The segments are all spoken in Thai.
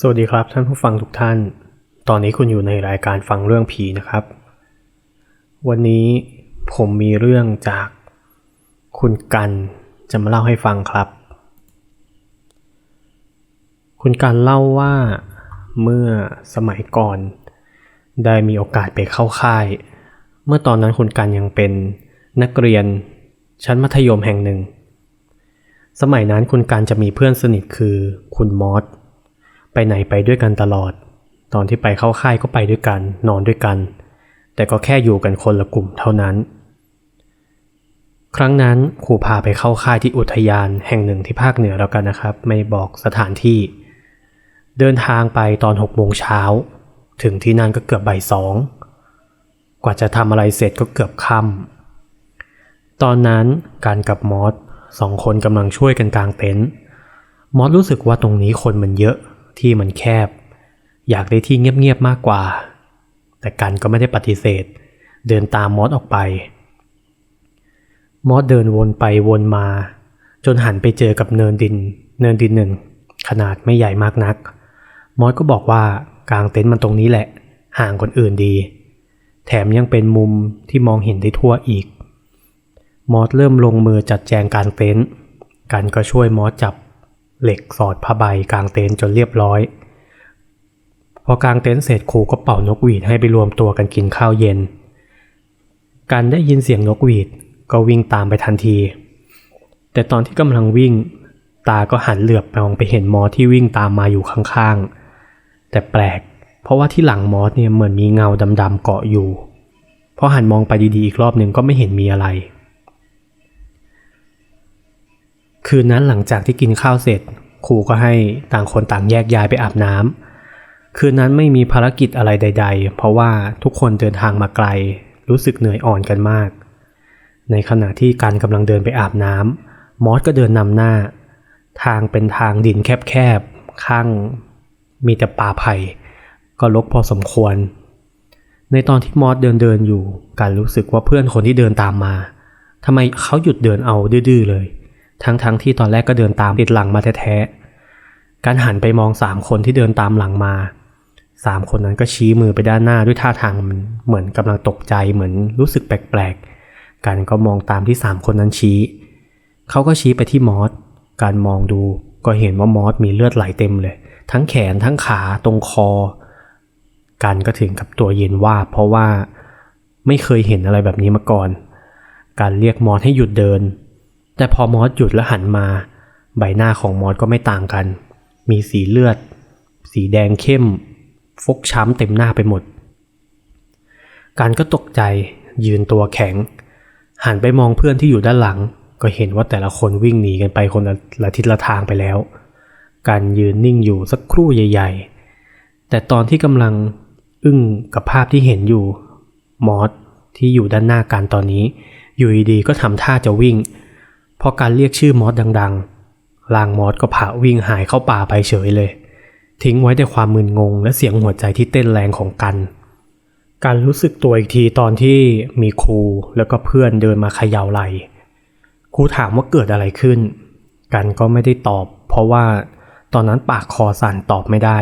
สวัสดีครับท่านผู้ฟังทุกท่าน ตอนนี้คุณอยู่ในรายการฟังเรื่องผีนะครับ วันนี้ผมมีเรื่องจากคุณกันจะมาเล่าให้ฟังครับ คุณกันเล่าว่าเมื่อสมัยก่อน ได้มีโอกาสไปเข้าค่าย เมื่อตอนนั้นคุณกันยังเป็นนักเรียนชั้นมัธยมแห่งหนึ่ง สมัยนั้นคุณกันจะมีเพื่อนสนิทคือคุณมอส ไปไหนไปด้วยกันตลอด ตอนที่ไปเข้าค่ายก็ไปด้วยกัน นอนด้วยกัน แต่ก็แค่อยู่กันคนละกลุ่มเท่านั้น ครั้งนั้นครูพาไปเข้าค่ายที่อุทยานแห่งหนึ่งที่ภาคเหนือแล้วกันนะครับ ไม่บอกสถานที่ เดินทางไปตอนหกโมงเช้าถึงที่นั่นก็เกือบบ่ายสอง กว่าจะทำอะไรเสร็จก็เกือบค่ำตอนนั้นการกับมอสสองคนกำลังช่วยกันกางเต็นท์มอสรู้สึกว่าตรงนี้คนมันเยอะ ที่มันแคบ อยากได้ที่เงียบๆมากกว่า แต่กันก็ไม่ได้ปฏิเสธ เดินตามมอสออกไป มอสเดินวนไปวนมา จนหันไปเจอกับเนินดิน เนินดินหนึ่ง ขนาดไม่ใหญ่มากนัก มอสก็บอกว่ากางเต็นท์มันตรงนี้แหละ ห่างคนอื่นดี แถมยังเป็นมุมที่มองเห็นได้ทั่วอีก มอสเริ่มลงมือจัดแจงกางเต็นท์กันก็ช่วยมอสจับ เหล็กสอดผ้าใบกางเต็นท์จนเรียบร้อย พอกางเต็นท์เสร็จครูก็เป่านกหวีดให้ไปรวมตัวกันกินข้าวเย็น การได้ยินเสียงนกหวีดก็วิ่งตามไปทันที แต่ตอนที่กำลังวิ่ง ตาก็หันเหลือบมองไปเห็นมอสที่วิ่งตามมาอยู่ข้างๆ แต่แปลก เพราะว่าที่หลังมอสเนี่ยเหมือนมีเงาดำๆเกาะอยู่พอหันมองไปดีๆอีกรอบหนึ่งก็ไม่เห็นมีอะไร คืนนั้นหลังจากที่กินข้าวเสร็จ ครูก็ให้ต่างคนต่างแยกย้ายไปอาบน้ำคืนนั้นไม่มีภารกิจอะไรใด ๆ เพราะว่าทุกคนเดินทางมาไกล รู้สึกเหนื่อยอ่อนกันมาก ในขณะที่กันกำลังเดินไปอาบน้ำมอสก็เดินนำหน้า ทางเป็นทางดินแคบๆข้างมีแต่ป่าไผ่ก็รกพอสมควร ในตอนที่มอสเดินเดินอยู่ การรู้สึกว่าเพื่อนคนที่เดินตามมาทำไมเขาหยุดเดินเอาดื้อๆเลย ทั้งๆทที่ตอนแรกก็เดินตามติดหลังมาแท้ๆ การหันไปมองสามคนที่เดินตามหลังมาสามคนนั้นก็ชี้มือไปด้านหน้าด้วยท่าทางมันเหมือนกำลังตกใจเหมือนรู้สึกแปลกๆการก็มองตามที่สามคนนั้นชี้ เขาก็ชี้ไปที่มอส การมองดูก็เห็นว่ามอสมีเลือดไหลเต็มเลย ทั้งแขนทั้งขาตรงคอการก็ถึงกับตัวเย็นว่าเพราะว่าไม่เคยเห็นอะไรแบบนี้มาก่อน การเรียกมอสให้หยุดเดิน แต่พอมอสหยุดและหันมา ใบหน้าของมอสก็ไม่ต่างกัน มีสีเลือด สีแดงเข้ม ฟกช้ำเต็มหน้าไปหมด การก็ตกใจยืนตัวแข็ง หันไปมองเพื่อนที่อยู่ด้านหลัง ก็เห็นว่าแต่ละคนวิ่งหนีกันไปคนละละทิศละทางไปแล้ว การยืนนิ่งอยู่สักครู่ใหญ่ ๆ แต่ตอนที่กำลังอึ้งกับภาพที่เห็นอยู่ มอสที่อยู่ด้านหน้าการตอนนี้ อยู่ดีๆก็ทำท่าจะวิ่ง พอการเรียกชื่อมอสดังๆ ลางมอสก็ผ่าวิ่งหายเข้าป่าไปเฉยเลย ทิ้งไว้แต่ความมึนงง และเสียงหัวใจที่เต้นแรงของกัน การรู้สึกตัวอีกทีตอนที่มีครูแล้วก็เพื่อนเดินมาเขย่าไหลครูถามว่าเกิดอะไรขึ้น กันก็ไม่ได้ตอบ เพราะว่าตอนนั้นปากคอสั่นตอบไม่ได้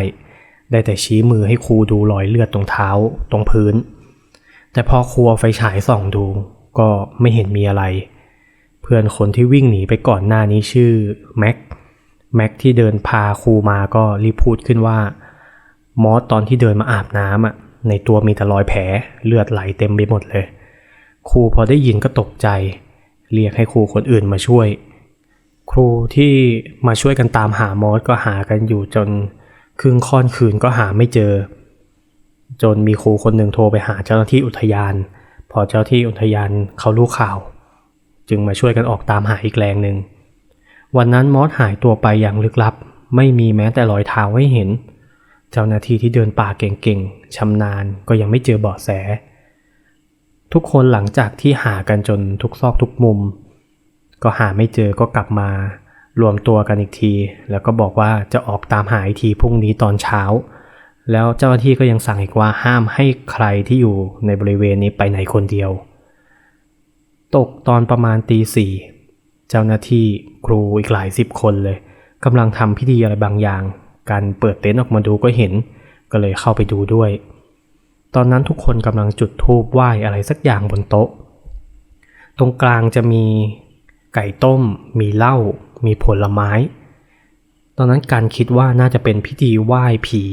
ได้แต่ชี้มือให้ครูดูรอยเลือดตรงเท้าตรงพื้น แต่พอครูเอาไฟฉายส่องดูก็ไม่เห็นมีอะไร เพื่อนคนที่วิ่งหนีไปก่อนหน้านี้ชื่อแม็กแม็กที่เดินพาครูมาก็รีบพูดขึ้นว่ามอสตอนที่เดินมาอาบน้ำอะในตัวมีแต่รอยแผลเลือดไหลเต็มไปหมดเลย ครูพอได้ยินก็ตกใจ เรียกให้ครูคนอื่นมาช่วย ครูที่มาช่วยกันตามหามอสก็หากันอยู่จนครึ่งค่อนคืนก็หาไม่เจอ จนมีครูคนหนึ่งโทรไปหาเจ้าหน้าที่อุทยาน พอเจ้าที่อุทยานเขารู้ข่าว จึงมาช่วยกันออกตามหาอีกแรงหนึ่ง วันนั้นมอสหายตัวไปอย่างลึกลับ ไม่มีแม้แต่รอยเท้าให้เห็น เจ้าหน้าที่ที่เดินป่าเก่งๆชำนาญก็ยังไม่เจอเบาะแส ทุกคนหลังจากที่หากันจนทุกซอกทุกมุม ก็หาไม่เจอก็กลับมารวมตัวกันอีกที แล้วก็บอกว่าจะออกตามหาอีกทีพรุ่งนี้ตอนเช้า แล้วเจ้าหน้าที่ก็ยังสั่งอีกว่าห้ามให้ใครที่อยู่ในบริเวณนี้ไปไหนคนเดียว ตกตอนประมาณตีสี่เจ้าหน้าที่ครูอีกหลายสิบคนเลยกำลังทำพิธีอะไรบางอย่าง การเปิดเต็นท์ออกมาดูก็เห็น ก็เลยเข้าไปดูด้วย ตอนนั้นทุกคนกำลังจุดธูปไหว้อะไรสักอย่างบนโต๊ะ ตรงกลางจะมีไก่ต้ม มีเหล้า มีผลไม้ ตอนนั้นการคิดว่าน่าจะเป็นพิธีไหว้ผี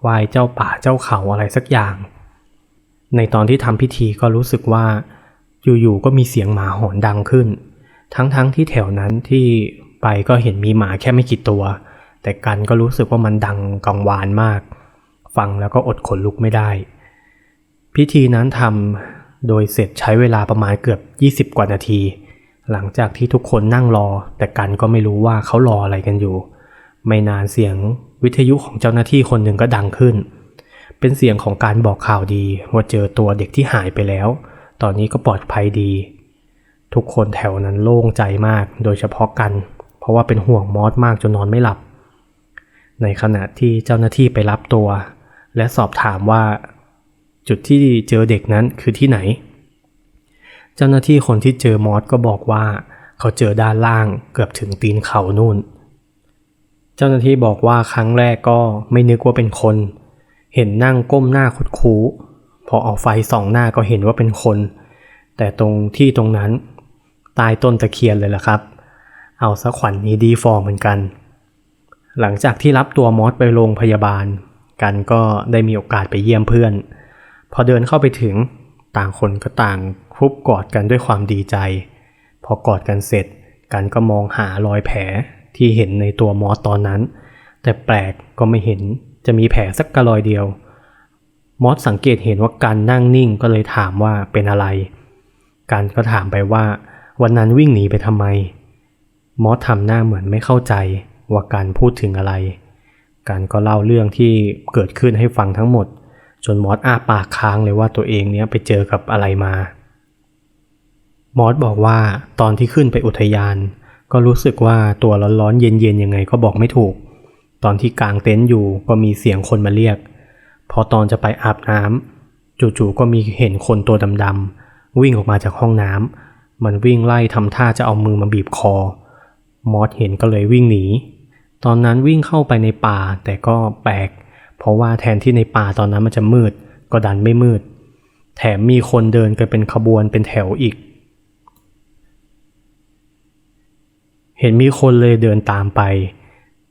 ไหว้เจ้าป่าเจ้าเขาอะไรสักอย่าง ในตอนที่ทำพิธีก็รู้สึกว่า อยู่ๆก็มีเสียงหมาหอนดังขึ้น ทั้งๆที่แถวนั้นที่ไปก็เห็นมีหมาแค่ไม่กี่ตัว แต่กันก็รู้สึกว่ามันดังกังวานมาก ฟังแล้วก็อดขนลุกไม่ได้ พิธีนั้นทำโดยเสร็จใช้เวลาประมาณเกือบ 20 กว่านาที หลังจากที่ทุกคนนั่งรอ แต่กันก็ไม่รู้ว่าเขารออะไรกันอยู่ ไม่นานเสียงวิทยุของเจ้าหน้าที่คนหนึ่งก็ดังขึ้น เป็นเสียงของการบอกข่าวดีว่าเจอตัวเด็กที่หายไปแล้ว ตอนนี้ก็ปลอดภัยดี ทุกคนแถวนั้นโล่งใจมากโดยเฉพาะกัน เพราะว่าเป็นห่วงมอสมากจนนอนไม่หลับ ในขณะที่เจ้าหน้าที่ไปรับตัว และสอบถามว่า จุดที่เจอเด็กนั้นคือที่ไหน เจ้าหน้าที่คนที่เจอมอสก็บอกว่า เขาเจอด้านล่างเกือบถึงตีนเขานู่น เจ้าหน้าที่บอกว่าครั้งแรกก็ไม่นึกว่าเป็นคน เห็นนั่งก้มหน้าคุดคู พอเอาไฟส่องหน้าก็เห็นว่าเป็นคน แต่ตรงที่ตรงนั้นตายต้นตะเคียนเลยล่ะครับ เอาสักขวัญนนี้ดีฟอร์เหมือนกัน หลังจากที่รับตัวมอสไปโรงพยาบาล กันก็ได้มีโอกาสไปเยี่ยมเพื่อน พอเดินเข้าไปถึงต่างคนก็ต่างคุบกอดกันด้วยความดีใจ พอกอดกันเสร็จ กันก็มองหารอยแผลที่เห็นในตัวมอสตอนนั้น แต่แปลกก็ไม่เห็นจะมีแผลสักกระรอยเดียว มอสสังเกตเห็นว่ากันนั่งนิ่งก็เลยถามว่าเป็นอะไรกันก็ถามไปว่า วันนั้นวิ่งหนีไปทำไม มอสทำหน้าเหมือนไม่เข้าใจว่าการพูดถึงอะไร การก็เล่าเรื่องที่เกิดขึ้นให้ฟังทั้งหมด จนมอสอ้าปากค้างเลยว่าตัวเองเนี้ยไปเจอกับอะไรมา มอสบอกว่าตอนที่ขึ้นไปอุทยาน ก็รู้สึกว่าตัวร้อนๆเย็นๆยังไงก็บอกไม่ถูก ตอนที่กลางเต็นท์อยู่ก็มีเสียงคนมาเรียก พอตอนจะไปอาบน้ำจู่ๆก็มีเห็นคนตัวดำๆวิ่งออกมาจากห้องน้ำมันวิ่งไล่ทำท่าจะเอามือมาบีบคอ มอสเห็นก็เลยวิ่งหนี ตอนนั้นวิ่งเข้าไปในป่าแต่ก็แปลก เพราะว่าแทนที่ในป่าตอนนั้นมันจะมืด ก็ดันไม่มืด แถมมีคนเดินกันเป็นขบวนเป็นแถวอีก เห็นมีคนเลยเดินตามไป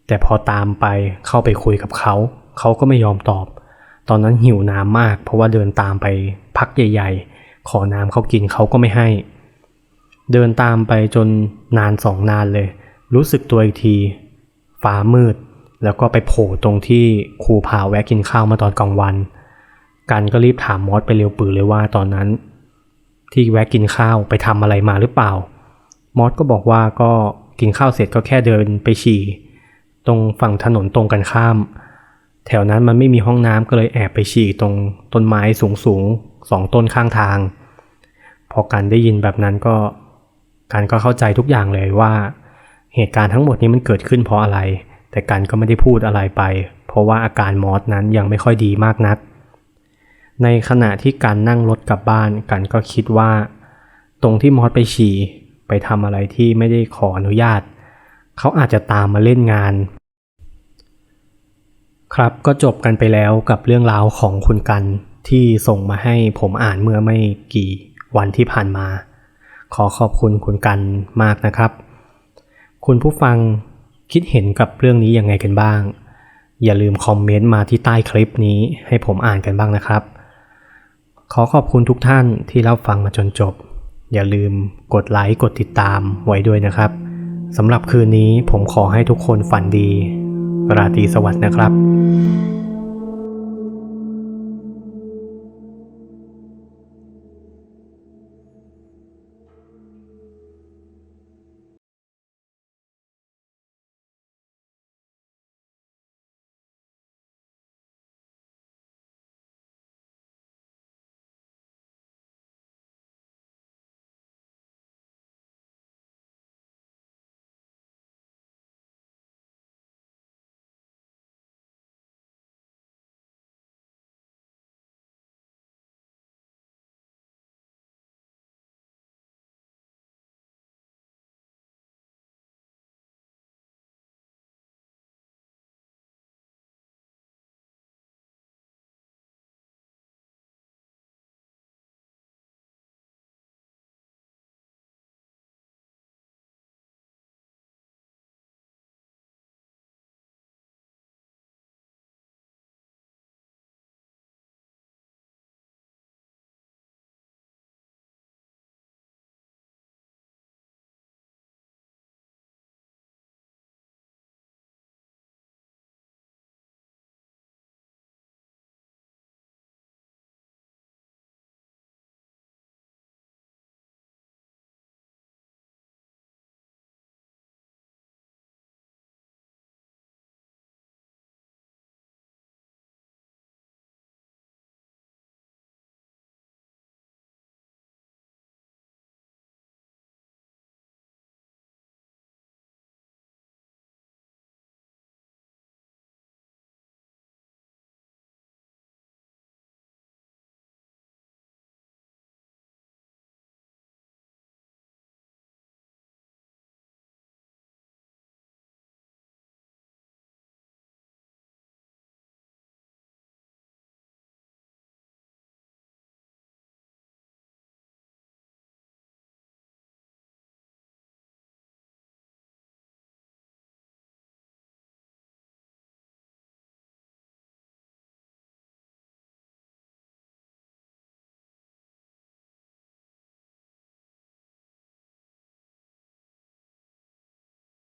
แต่พอตามไปเข้าไปคุยกับเขา เขาก็ไม่ยอมตอบ ตอนนั้นหิวน้ำมาก เพราะว่าเดินตามไปพักใหญ่ ๆ ขอน้ำเขากินเขาก็ไม่ให้ เดินตามไปจนนานสองนานเลย รู้สึกตัวอีกทีฟ้ามืด แล้วก็ไปโผล่ตรงที่ครูพาแวะกินข้าวมาตอนกลางวัน กันก็รีบถามมอสไปเร็วปือเลยว่าตอนนั้น ที่แวะกินข้าวไปทำอะไรมาหรือเปล่ามอสก็บอกว่าก็กินข้าวเสร็จก็แค่เดินไปฉี่ ตรงฝั่งถนนตรงกันข้าม แถวนั้นมันไม่มีห้องน้ำก็เลยแอบไปฉี่ตรงต้นไม้สูงสูงๆสองต้นข้างทาง พอกันได้ยินแบบนั้นก็กันก็เข้าใจทุกอย่างเลยว่า เหตุการณ์ทั้งหมดนี้มันเกิดขึ้นเพราะอะไร แต่กันก็ไม่ได้พูดอะไรไป เพราะว่าอาการมอสนั้นยังไม่ค่อยดีมากนัก ในขณะที่การนั่งรถกลับบ้านกันก็คิดว่า ตรงที่มอสไปฉี่ไปทำอะไรที่ไม่ได้ขออนุญาต เขาอาจจะตามมาเล่นงาน ครับก็จบกันไปแล้วกับเรื่องราวของคุณกันที่ส่งมาให้ผมอ่านเมื่อไม่กี่วันที่ผ่านมา ขอขอบคุณคุณกันมากนะครับ คุณผู้ฟังคิดเห็นกับเรื่องนี้ยังไงกันบ้าง อย่าลืมคอมเมนต์มาที่ใต้คลิปนี้ให้ผมอ่านกันบ้างนะครับ ขอขอบคุณทุกท่านที่รับฟังมาจนจบ อย่าลืมกดไลค์กดติดตามไว้ด้วยนะครับสำหรับคืนนี้ผมขอให้ทุกคนฝันดี ราตรีสวัสดิ์นะครับ